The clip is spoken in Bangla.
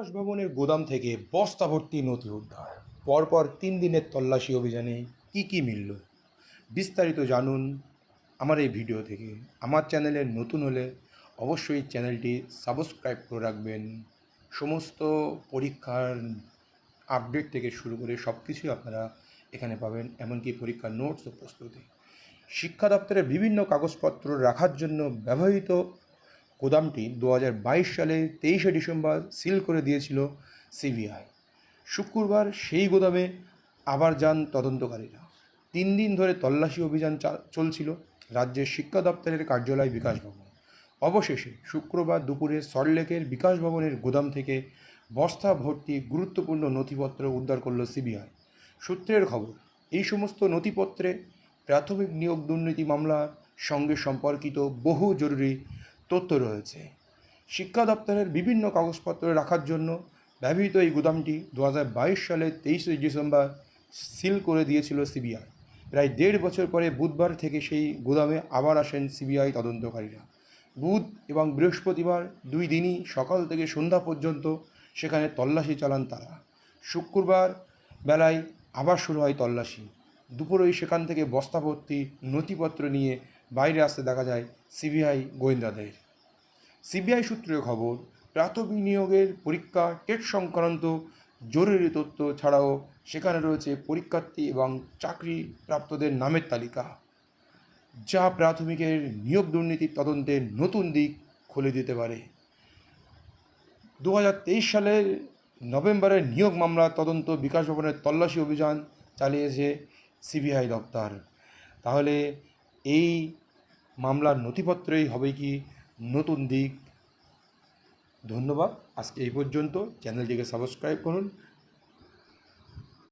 বিকাশ ভবনের গোদাম থেকে বস্তা ভর্তি নথি উদ্ধার। পরপর তিন দিনের তল্লাশি অভিযানে কি কি মিলল? বিস্তারিত জানুন আমার এই ভিডিও থেকে। আমার চ্যানেলে নতুন হলে অবশ্যই চ্যানেলটি সাবস্ক্রাইব করে রাখবেন। সমস্ত পরীক্ষার আপডেট থেকে শুরু করে সব কিছুই আপনারা এখানে পাবেন, এমনকি পরীক্ষার নোটস ও প্রস্তুতি। শিক্ষা দপ্তরের বিভিন্ন কাগজপত্র রাখার জন্য ব্যবহৃত গোদামটি দুহাজার বাইশ সালে তেইশে ডিসেম্বর সিল করে দিয়েছিল সিবিআই। শুক্রবার সেই গোদামে আবার যান তদন্তকারীরা। তিন দিন ধরে তল্লাশি অভিযান চলছিল রাজ্যের শিক্ষা দপ্তরের কার্যালয় বিকাশ ভবন। অবশেষে শুক্রবার দুপুরে সল্টলেকের বিকাশ ভবনের গোদাম থেকে বস্তা ভর্তি গুরুত্বপূর্ণ নথিপত্র উদ্ধার করল সিবিআই। সূত্রের খবর, এই সমস্ত নথিপত্রে প্রাথমিক নিয়োগ দুর্নীতি মামলার সঙ্গে সম্পর্কিত বহু জরুরি তথ্য রয়েছে। শিক্ষা দপ্তরের বিভিন্ন কাগজপত্র রাখার জন্য ব্যবহৃত এই গুদামটি দু হাজার বাইশ সালের তেইশে ডিসেম্বর সিল করে দিয়েছিল সিবিআই। প্রায় দেড় বছর পরে বুধবার থেকে সেই গুদামে আবার আসেন সিবিআই তদন্তকারীরা। বুধ এবং বৃহস্পতিবার দুই দিনই সকাল থেকে সন্ধ্যা পর্যন্ত সেখানে তল্লাশি চালান তারা। শুক্রবার বেলায় আবার শুরু হয় তল্লাশি। দুপুরেই সেখান থেকে বস্তা ভর্তি নথিপত্র নিয়ে বাইরে আসতে দেখা যায় সিবিআই গোয়েন্দাদের। সিবিআই সূত্রে খবর, প্রাথমিক নিয়োগের পরীক্ষা টেট সংক্রান্ত জরুরি তথ্য ছাড়াও সেখানে রয়েছে পরীক্ষার্থী এবং চাকরি প্রাপ্তদের নামের তালিকা, যা প্রাথমিকের নিয়োগ দুর্নীতির তদন্তের নতুন দিক খুলে দিতে পারে। দু হাজার তেইশ সালের নভেম্বরের নিয়োগ মামলা তদন্ত বিকাশ ভবনের তল্লাশি অভিযান চালিয়েছে সিবিআই দপ্তর। তাহলে এই মামলার নথিপত্রই হবে কি নতুন দিক? ধন্যবাদ। আজকে এই পর্যন্ত। চ্যানেলটিকে সাবস্ক্রাইব করুন।